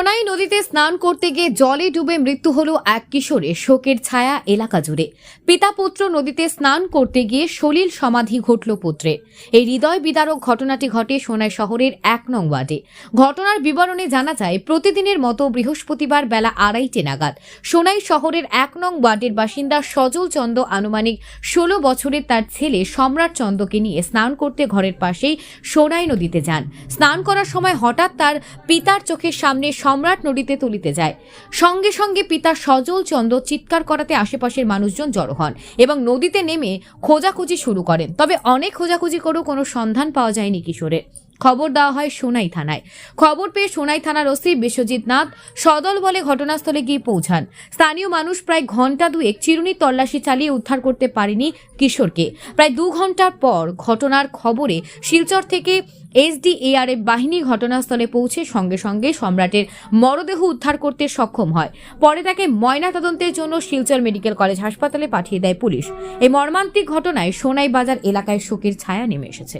সোনাই নদীতে স্নান করতে গিয়ে জলে ডুবে মৃত্যু হলো এক কিশোরের শোকের ছায়া এলাকা জুড়ে। পিতা পুত্র নদীতে স্নান করতে গিয়ে সলিল সমাধি ঘটল পুত্রে এই হৃদয় বিদারক ঘটনাটি ঘটে সোনাই শহরের এক নং ওয়ার্ডে। ঘটনার বিবরণে জানা যায়, প্রতিদিনের মতো বৃহস্পতিবার বেলা আড়াইটে নাগাদ সোনাই শহরের এক নং ওয়ার্ডের বাসিন্দা সজল চন্দ আনুমানিক ষোলো বছরের তার ছেলে সম্রাট চন্দকে নিয়ে স্নান করতে ঘরের পাশেই সোনাই নদীতে যান। স্নান করার সময় হঠাৎ তার পিতার চোখের সামনে সম্রাট নদীতে তুলিতে যায়। সঙ্গে সঙ্গে পিতা সজল চন্দ্র চিৎকার করাতে আশেপাশের মানুষজন জড়ো হন এবং নদীতে নেমে খোঁজাখুঁজি শুরু করেন। তবে অনেক খোঁজাখুঁজি করেও কোনো সন্ধান পাওয়া যায়নি কিশোরের। খবর দেওয়া হয় সোনাই থানায়। খবর পেয়ে সোনাই থানার ওসি বিশ্বজিৎ নাথ সদল বলে ঘটনাস্থলে গিয়ে পৌঁছান। স্থানীয় মানুষ প্রায় ঘণ্টা দুয়েক চিরুনি তল্লাশি চালিয়ে উদ্ধার করতে পারেনি কিশোরকে। প্রায় দু ঘণ্টার পর ঘটনার খবরে শিলচর থেকে এসডিএআরএফ বাহিনী ঘটনাস্থলে পৌঁছে সঙ্গে সঙ্গে সম্রাটের মরদেহ উদ্ধার করতে সক্ষম হয়। পরে তাকে ময়না তদন্তের জন্য শিলচর মেডিকেল কলেজ হাসপাতালে পাঠিয়ে দেয় পুলিশ। এই মর্মান্তিক ঘটনায় সোনাই বাজার এলাকায় শোকের ছায়া নেমে এসেছে।